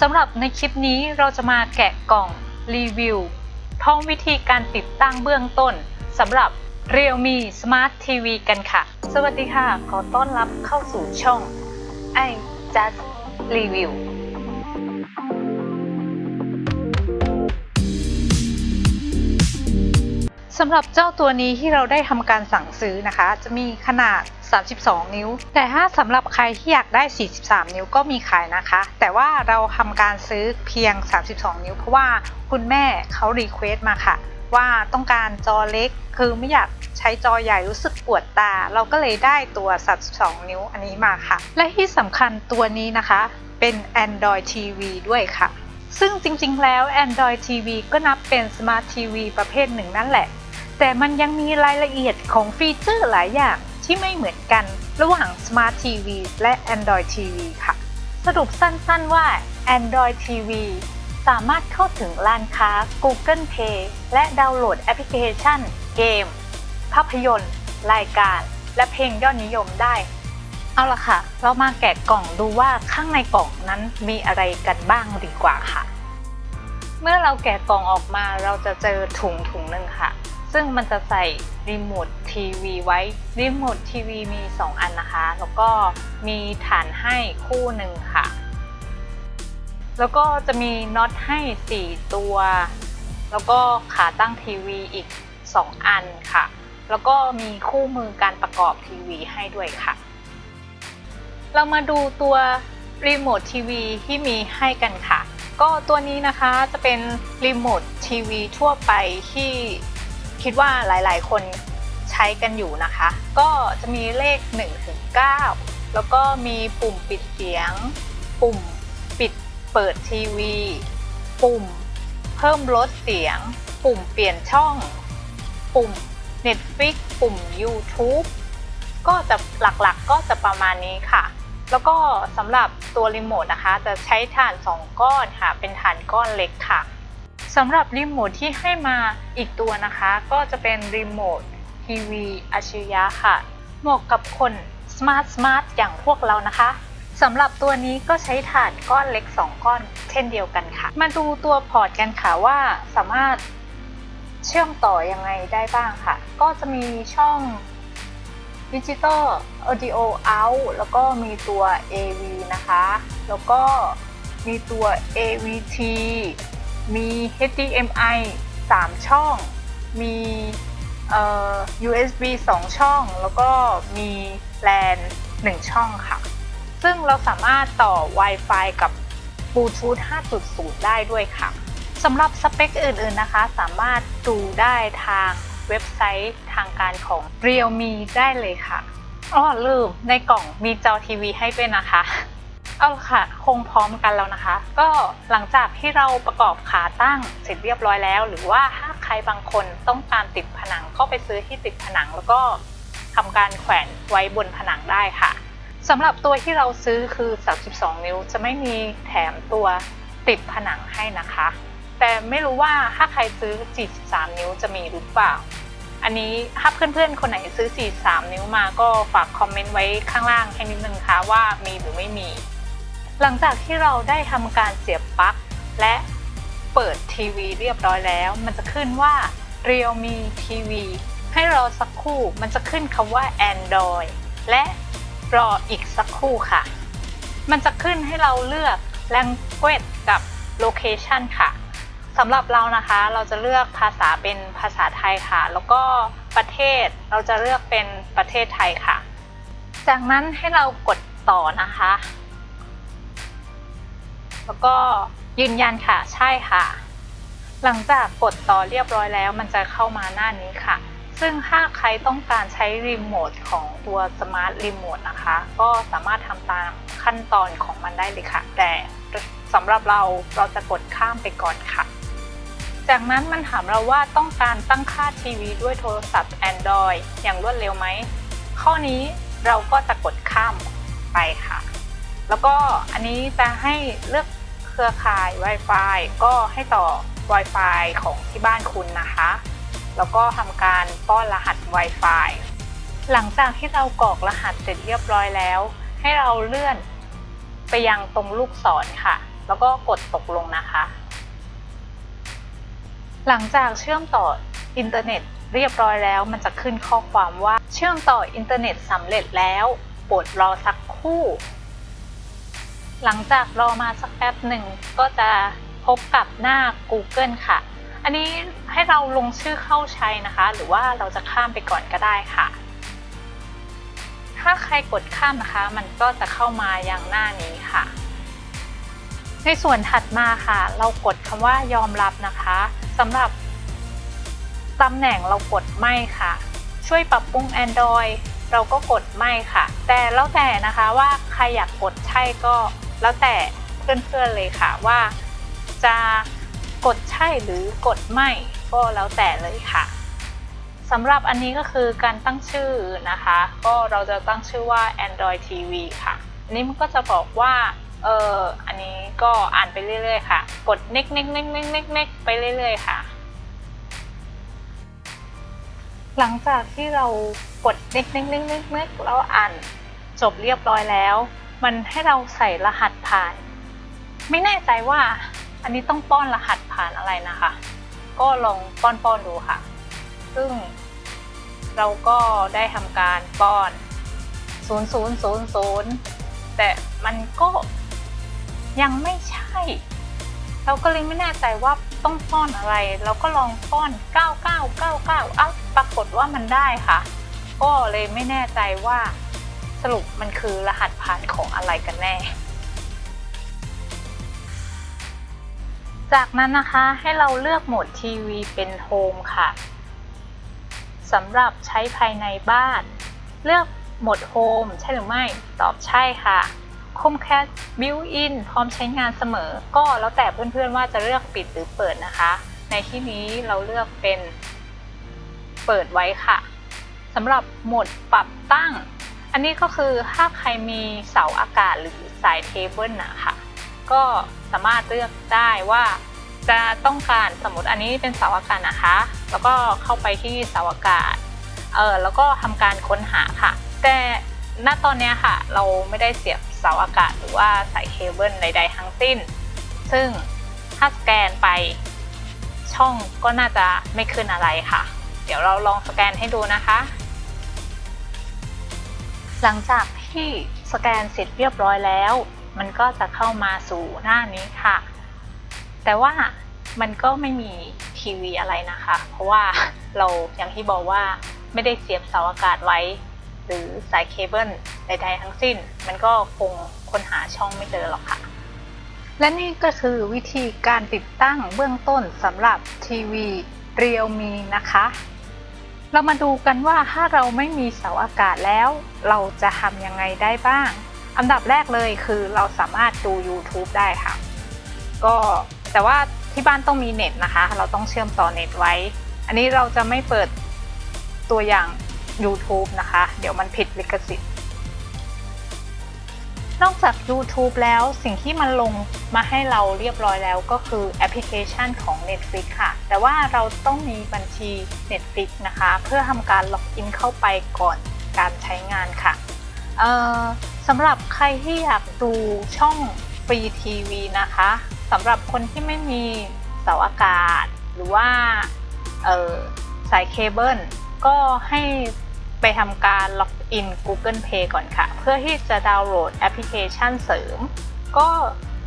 สำหรับในคลิปนี้เราจะมาแกะกล่องรีวิวท่องวิธีการติดตั้งเบื้องต้นสำหรับ Realme Smart TV กันค่ะ สวัสดีค่ะ ขอต้อนรับเข้าสู่ช่องไอ Just Review สำหรับเจ้าตัวนี้ที่เราได้ทำการสั่งซื้อนะคะ จะมีขนาด 32 นิ้ว แต่ถ้าสำหรับใครที่อยากได้ 43 นิ้วก็มีขายนะคะ แต่ว่าเราทำการซื้อเพียง 32 นิ้ว เพราะว่าคุณแม่เขารีเควสต์มาค่ะ ว่าต้องการจอเล็ก คือไม่อยากใช้จอใหญ่รู้สึกปวดตา เราก็เลยได้ตัว 32 นิ้วอันนี้มาค่ะ และที่สำคัญตัวนี้นะคะ เป็น Android TV ด้วยค่ะ ซึ่งจริงๆ แล้ว Android TV ก็นับเป็น Smart TV ประเภทหนึ่งนั่นแหละ แต่มันยังมีรายละเอียดของฟีเจอร์หลายอย่างที่ไม่เหมือนกันระหว่าง Smart TV และ Android TV ค่ะ สรุปสั้นๆว่า Android TV สามารถเข้าถึงร้านค้า Google Play และดาวน์โหลดแอปพลิเคชัน เกม ภาพยนตร์ รายการ และเพลงยอดนิยมได้ เอาละค่ะ เรามาแกะกล่องดูว่าข้างในกล่องนั้นมีอะไรกันบ้างดีกว่าค่ะ เมื่อเราแกะกล่องออกมาเราจะเจอถุงถุงหนึ่งค่ะ ซึ่งมันจะใส่รีโมททีวีไว้รีโมททีวีมี 2 อันนะคะ แล้วก็มีฐานให้คู่หนึ่งค่ะ แล้วก็จะมีน็อตให้ 4 ตัว แล้วก็ขาตั้งทีวีอีก 2 อันค่ะ แล้วก็มีคู่มือการประกอบทีวีให้ด้วยค่ะ เรามาดูตัวรีโมททีวีที่มีให้กันค่ะ ก็ตัวนี้นะคะจะเป็นรีโมททีวีทั่วไปที่ คิดว่าหลายๆ คนใช้กันอยู่นะคะ ก็จะมีเลข1ถึง9แล้วก็มีปุ่มปิดเสียง ปุ่มปิดเปิดทีวี ปุ่ม เพิ่มลดเสียง ปุ่มเปลี่ยนช่อง ปุ่ม Netflix ปุ่ม YouTube ก็จะหลักๆก็จะประมาณนี้ค่ะ แล้วก็สำหรับตัวรีโมทนะคะ จะใช้ฐาน 2 ก้อนค่ะ เป็นฐานก้อนเล็กค่ะ สำหรับรีโมทที่ให้มาอีกตัวนะคะ ก็จะเป็นรีโมททีวีอัจฉริยะค่ะ เหมาะกับคนสมาร์ทสมาร์ทอย่างพวกเรานะคะสำหรับตัวนี้ก็ใช้ฐานก้อนเล็ก 2 ก้อนเช่นเดียวกันค่ะ มาดูตัวพอร์ตกันค่ะว่าสามารถเชื่อมต่อยังไงได้บ้างค่ะ ก็จะมีช่อง Digital Audio Out แล้วก็มีตัว AV นะคะ แล้วก็มีตัว AVT มี HDMI 3 ช่อง มีเอ่อ USB 2 ช่อง แล้วก็มี LAN 1 ช่องค่ะ ซึ่งเราสามารถต่อ Wi-Fi กับ Bluetooth 5.0 ได้ด้วยค่ะสำหรับสเปคอื่นๆนะคะ สามารถดูได้ทางเว็บไซต์ทางการของ Realme ได้เลยค่ะ อ้อลืมในกล่องมีจอทีวีให้ด้วยนะคะ เอาละค่ะคงพร้อมกันแล้วนะคะ ก็หลังจากที่เราประกอบขาตั้งเสร็จเรียบร้อยแล้ว หรือว่าถ้าใครบางคนต้องการติดผนังก็ไปซื้อที่ติดผนังแล้วก็ทำการแขวนไว้บนผนังได้ค่ะสำหรับตัวที่เราซื้อคือ 32 นิ้วจะไม่มีแถมตัวติดผนังให้นะคะ แต่ไม่รู้ว่าถ้าใครซื้อ 43 นิ้วจะมีหรือเปล่า อันนี้ถ้าเพื่อนๆ คนไหนซื้อ 43 นิ้วมาก็ฝากคอมเมนต์ไว้ข้างล่างให้นิดนึงค่ะว่ามีหรือไม่มี หลังจากที่เราได้ทำการเสียบปลั๊กและเปิดทีวีเรียบร้อยแล้ว มันจะขึ้นว่า Realme TV ให้รอสักครู่มันจะขึ้นคำว่า Android และรออีกสักครู่ค่ะ มันจะขึ้นให้เราเลือก Language กับ Location ค่ะสำหรับเรานะคะเราจะเลือกภาษาเป็นภาษาไทยค่ะ แล้วก็ประเทศเราจะเลือกเป็นประเทศไทยค่ะ จากนั้นให้เรากดต่อนะคะ แล้วก็ยืนยันค่ะใช่ค่ะ หลังจากกดต่อเรียบร้อยแล้ว มันจะเข้ามาหน้านี้ค่ะ ซึ่งถ้าใครต้องการใช้รีโมทของตัวสมาร์ทรีโมทนะคะ ก็สามารถทำตามขั้นตอนของมันได้เลยค่ะ แต่สำหรับเราเราจะกดข้ามไปก่อนค่ะ จากนั้นมันถามเราว่าต้องการตั้งค่าทีวีด้วยโทรศัพท์ Android อย่างรวดเร็วไหม ข้อนี้เราก็จะกดข้ามไปค่ะ แล้วก็อันนี้จะให้เลือกเครือข่าย Wi-Fi ก็ให้ต่อ Wi-Fi ของที่บ้านคุณนะคะ แล้วก็ทำการป้อนรหัส Wi-Fi หลังจากที่เรากรอกรหัสเสร็จเรียบร้อยแล้ว ให้เราเลื่อนไปยังตรงลูกศรค่ะ แล้วก็กดตกลงนะคะ หลังจากเชื่อมต่ออินเทอร์เน็ตเรียบร้อยแล้ว มันจะขึ้นข้อความว่าเชื่อมต่ออินเทอร์เน็ตสำเร็จแล้ว โปรดรอสักครู่ หลังจากรอมาสักแป๊บหนึ่งก็จะพบกับหน้า Google ค่ะ อันนี้ให้เราลงชื่อเข้าใช้นะคะ หรือว่าเราจะข้ามไปก่อนก็ได้ค่ะ ถ้าใครกดข้ามนะคะ มันก็จะเข้ามาอย่างหน้านี้ค่ะ ในส่วนถัดมาค่ะ เรากดคำว่ายอมรับนะคะสำหรับตำแหน่งเรากดไม่ค่ะ ช่วยปรับปรุง Android เราก็กดไม่ค่ะ แต่แล้วแต่นะคะว่าใครอยากกดใช่ก็ แล้วแต่เพื่อนๆเลยค่ะว่าจะกดใช่หรือกดไม่ก็แล้วแต่เลยค่ะสำหรับอันนี้ก็คือการตั้งชื่อนะคะ ก็เราจะตั้งชื่อว่า Android TV ค่ะอันนี้มันก็จะบอกว่าเอออันนี้ก็อ่านไปเรื่อยๆค่ะ กด next next next next next next ไปเรื่อยๆค่ะ หลังจากที่เรากด next next next next next แล้วอ่านจบเรียบร้อยแล้ว มันให้เราใส่รหัสผ่าน ไม่แน่ใจว่าอันนี้ต้องป้อนรหัสผ่านอะไรนะคะ ก็ลองป้อนป้อนดูค่ะ ซึ่งเราก็ได้ทำการป้อน 0000 แต่มันก็ยังไม่ใช่ เราก็เลยไม่แน่ใจว่าต้องป้อนอะไร เราก็ลองป้อน 9999อ้าปรากฏว่ามันได้ค่ะ ก็เลยไม่แน่ใจว่า สรุปมันคือรหัสผ่านของอะไรกันแน่ จากนั้นนะคะให้เราเลือกโหมดทีวีเป็นโฮมค่ะสำหรับใช้ภายในบ้าน เลือกโหมดโฮมใช่หรือไม่ ตอบใช่ค่ะคมแคสบิวอินพร้อมใช้งานเสมอ ก็แล้วแต่เพื่อนๆว่าจะเลือกปิดหรือเปิดนะคะ ในที่นี้เราเลือกเป็นเปิดไว้ค่ะสำหรับโหมดปรับตั้ง อันนี้ก็คือถ้าใครมีเสาอากาศหรือสายเคเบิลนะคะก็สามารถเลือกได้ว่าจะต้องการสมมติอันนี้เป็นเสาอากาศนะคะ แล้วก็เข้าไปที่เสาอากาศเออแล้วก็ทำการค้นหาค่ะ แต่ณตอนนี้ค่ะ เราไม่ได้เสียบเสาอากาศหรือว่าสายเคเบิลใดๆทั้งสิ้น ซึ่งถ้าสแกนไปช่องก็น่าจะไม่ขึ้นอะไรค่ะ เดี๋ยวเราลองสแกนให้ดูนะคะ หลังจากที่สแกนเสร็จเรียบร้อยแล้ว มันก็จะเข้ามาสู่หน้านี้ค่ะ แต่ว่ามันก็ไม่มีทีวีอะไรนะคะ เพราะว่าเราอย่างที่บอกว่าไม่ได้เสียบเสาอากาศไว้ หรือสายเคเบิลใดๆทั้งสิ้น มันก็คงค้นหาช่องไม่เจอหรอกค่ะ และนี่ก็คือวิธีการติดตั้งเบื้องต้นสำหรับทีวีเรียวมีนะคะ เรามาดูกันว่าถ้าเราไม่มีเสาอากาศแล้ว เราจะทำยังไงได้บ้าง อันดับแรกเลยคือเราสามารถดู YouTube ได้ค่ะ ก็แต่ว่าที่บ้านต้องมีเน็ตนะคะ เราต้องเชื่อมต่อเน็ตไว้ อันนี้เราจะไม่เปิดตัวอย่าง YouTube นะคะ เดี๋ยวมันผิดลิขสิทธิ์ นอกจาก YouTube แล้วสิ่งที่มันลงมาให้เราเรียบร้อยแล้วก็คือแอปพลิเคชันของ Netflix ค่ะ แต่ว่าเราต้องมีบัญชี Netflix นะคะ เพื่อทำการล็อกอินเข้าไปก่อนการใช้งานค่ะสำหรับใครที่อยากดูช่องฟรีทีวีนะคะสำหรับคนที่ไม่มีเสาอากาศ หรือว่าสายเคเบิลก็ให้ ไปทำการล็อกอิน Google Play ก่อนค่ะ เพื่อที่จะดาวน์โหลดแอปพลิเคชันเสริม ก็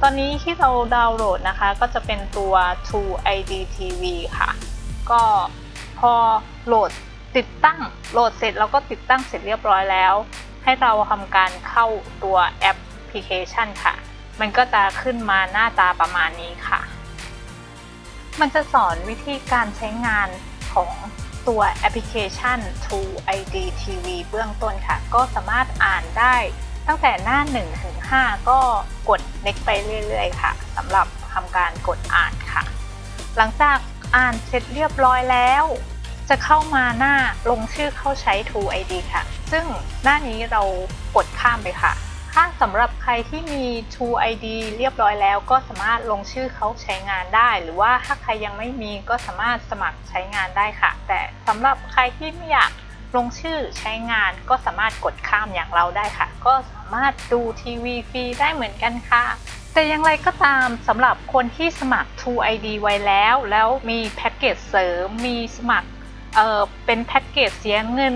ตอนนี้ที่เราดาวน์โหลดนะคะ ก็จะเป็นตัว True ID TV ค่ะ ก็พอโหลดติดตั้งโหลดเสร็จแล้วก็ติดตั้งเสร็จเรียบร้อยแล้ว ให้เราทำการเข้าตัวแอปพลิเคชันค่ะ มันก็จะขึ้นมาหน้าตาประมาณนี้ค่ะ มันจะสอนวิธีการใช้งานของ ตัวแอปพลิเคชัน True ID TV เบื้องต้นค่ะ ก็สามารถอ่านได้ตั้งแต่หน้า 1 ถึง 5 ก็กด next ไปเรื่อยๆ ค่ะสำหรับทำการกดอ่านค่ะ หลังจากอ่านเสร็จเรียบร้อยแล้ว จะเข้ามาหน้าลงชื่อเข้าใช้ True ID ค่ะ ซึ่งหน้านี้เรากดข้ามไปค่ะ ถ้าสำหรับใครที่มี True ID เรียบร้อยแล้ว ก็สามารถลงชื่อเขาใช้งานได้ หรือว่าถ้าใครยังไม่มีก็สามารถสมัครใช้งานได้ค่ะ แต่สำหรับใครที่ไม่อยากลงชื่อใช้งานก็สามารถกดข้ามอย่างเราได้ค่ะ ก็สามารถดูทีวีฟรีได้เหมือนกันค่ะ แต่อย่างไรก็ตามสำหรับคนที่สมัคร True ID ไว้แล้ว แล้วมีแพ็กเกจเสริมมีสมัครเอ่อเป็นแพ็กเกจเสียเงิน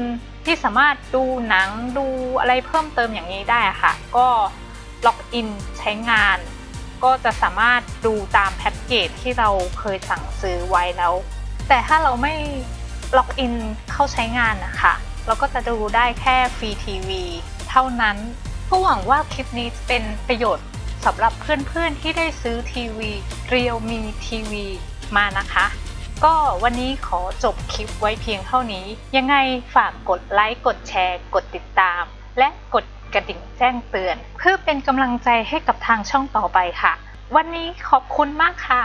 ที่สามารถดูหนังดูอะไรเพิ่มเติมอย่างนี้ได้ค่ะ ก็ล็อกอินใช้งาน ก็จะสามารถดูตามแพ็กเกจที่เราเคยสั่งซื้อไว้แล้ว แต่ถ้าเราไม่ล็อกอินเข้าใช้งานนะคะเราก็จะดูได้แค่ฟรีทีวีเท่านั้นก็หวังว่าคลิปนี้เป็นประโยชน์สำหรับเพื่อนๆที่ได้ซื้อทีวีเรียวมีทีวีมานะคะ ก็วันนี้ขอจบคลิปไว้เพียงเท่านี้ ยังไงฝากกดไลค์กดแชร์ กดติดตาม และกดกระดิ่งแจ้งเตือน เพื่อเป็นกำลังใจให้กับทางช่องต่อไปค่ะ วันนี้ขอบคุณมากค่ะ